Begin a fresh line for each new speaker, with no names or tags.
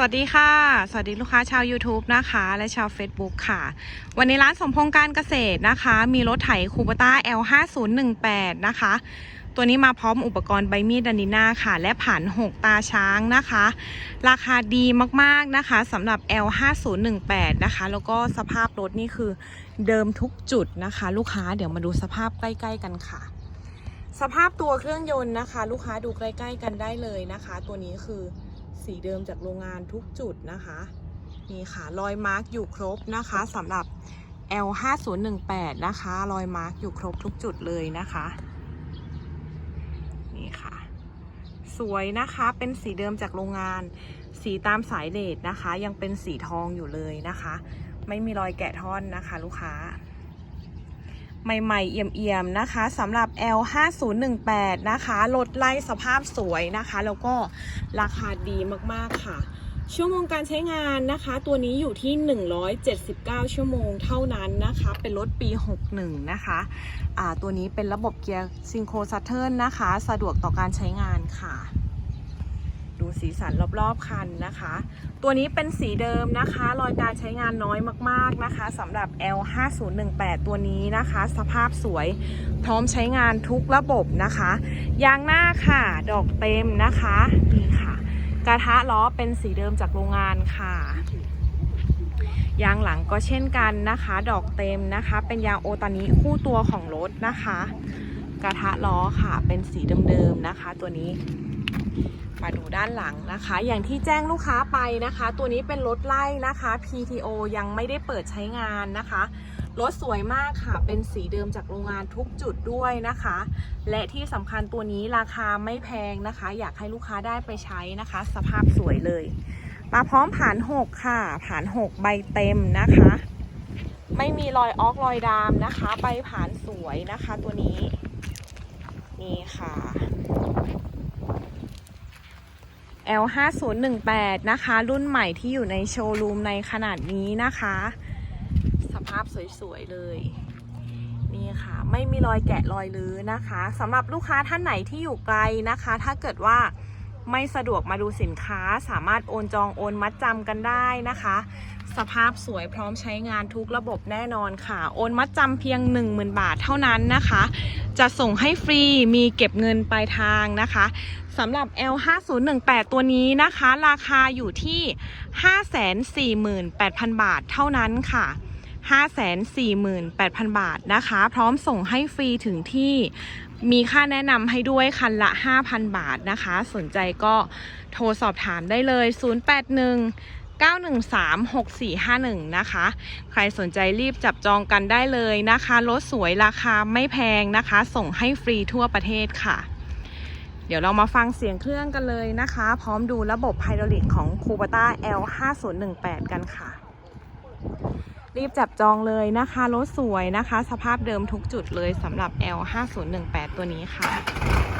สวัสดีค่ะ สวัสดีลูกค้าชาว YouTube นะคะ และชาว Facebook ค่ะ วันนี้ร้านสมพงษ์การเกษตรนะคะ มีรถไถคูปต้า L5018 นะคะ ตัวนี้มาพร้อมอุปกรณ์ใบมีดดันดิน่าค่ะ และผัน6ตาช้างนะคะ ราคาดีมากๆนะคะสำหรับ L5018 นะคะ แล้วก็สภาพรถนี่คือเดิมทุกจุดนะคะ ลูกค้าเดี๋ยวมาดูสภาพใกล้ ๆ กันค่ะ สภาพตัวเครื่องยนต์นะคะ ลูกค้าดูใกล้ ๆ กันได้เลยนะคะ ตัวนี้คือ สีเดิมจากโรงงานทุกจุดนะคะนี่ค่ะรอยมาร์กอยู่ครบนะคะสำหรับ L5018 นะคะรอยมาร์กอยู่ครบทุกจุดเลยนะคะนี่ค่ะ สวยนะคะเป็นสีเดิมจากโรงงาน สีตามสายเลดนะคะ ยังเป็นสีทองอยู่เลยนะคะ ไม่มีรอยแกะท่อนนะคะ ลูกค้า ใหม่ๆ เอี่ยมๆนะคะสำหรับ L5018 นะคะรถไล่สภาพสวยนะคะ แล้วก็ราคาดีมากๆค่ะ ชั่วโมงการใช้งานนะคะ ตัวนี้อยู่ที่ 179 ชั่วโมงเท่านั้นนะคะ เป็นรถปี 61 นะคะอ่าตัวนี้เป็นระบบเกียร์ซิงโครซัตเทิลนะคะ สะดวกต่อการใช้งานค่ะ ดูสีสันรอบๆคันนะคะ ตัวนี้เป็นสีเดิมนะคะ รอยการใช้งานน้อยมากๆนะคะสำหรับ L5018 ตัวนี้นะคะ สภาพสวยพร้อมใช้งานทุกระบบนะคะ ยางหน้าค่ะ ดอกเต็มนะคะนี่ค่ะ กระทะล้อเป็นสีเดิมจากโรงงานค่ะยางหลังก็เช่นกันนะคะ ดอกเต็มนะคะ เป็นยางโอตานิคู่ตัวของรถนะคะ กระทะล้อค่ะเป็นสีเดิมๆนะคะ ตัวนี้ มาดูด้านหลังนะคะ อย่างที่แจ้งลูกค้าไปนะคะ ตัวนี้เป็นรถไล่นะคะ PTO ยังไม่ได้เปิดใช้งานนะคะ รถสวยมากค่ะ เป็นสีเดิมจากโรงงานทุกจุดด้วยนะคะ และที่สำคัญตัวนี้ราคาไม่แพงนะคะ อยากให้ลูกค้าได้ไปใช้นะคะ สภาพสวยเลยมาพร้อมผาน6ค่ะผาน6ใบเต็มนะคะ ไม่มีรอยออกรอยดามนะคะ ใบผานสวยนะคะตัวนี้ นี่ค่ะ L5018 นะคะ รุ่นใหม่ที่อยู่ในโชว์รูมในขนาดนี้นะคะ สภาพสวยๆเลย นี่ค่ะ ไม่มีรอยแกะรอยลื้อนะคะสำหรับลูกค้าท่านไหนที่อยู่ไกลนะคะ ถ้าเกิดว่า ไม่สะดวกมาดูสินค้าสามารถโอนจองโอนมัดจำกันได้นะคะ สภาพสวยพร้อมใช้งานทุกระบบแน่นอนค่ะ โอนมัดจำเพียง 10,000 บาทเท่านั้นนะคะ จะส่งให้ฟรีมีเก็บเงินปลายทางนะคะสำหรับ L5018 ตัวนี้นะคะ ราคาอยู่ที่ 548,000 บาทเท่านั้นค่ะ 548,000 บาทนะคะ พร้อมส่งให้ฟรีถึงที่มีค่าแนะนำให้ด้วยคันละ 5,000 บาทนะคะ สนใจก็โทรสอบถามได้เลย 081 913 6451 นะคะ ใครสนใจรีบจับจองกันได้เลยนะคะรถสวยราคาไม่แพงนะคะ ส่งให้ฟรีทั่วประเทศค่ะ เดี๋ยวเรามาฟังเสียงเครื่องกันเลยนะคะ พร้อมดูระบบไฮดรอลิกของ c u b a t a L5018 กันค่ะ รีบจับจองเลยนะคะ รถสวยนะคะ สภาพเดิมทุกจุดเลยสำหรับ L5018 ตัวนี้ค่ะ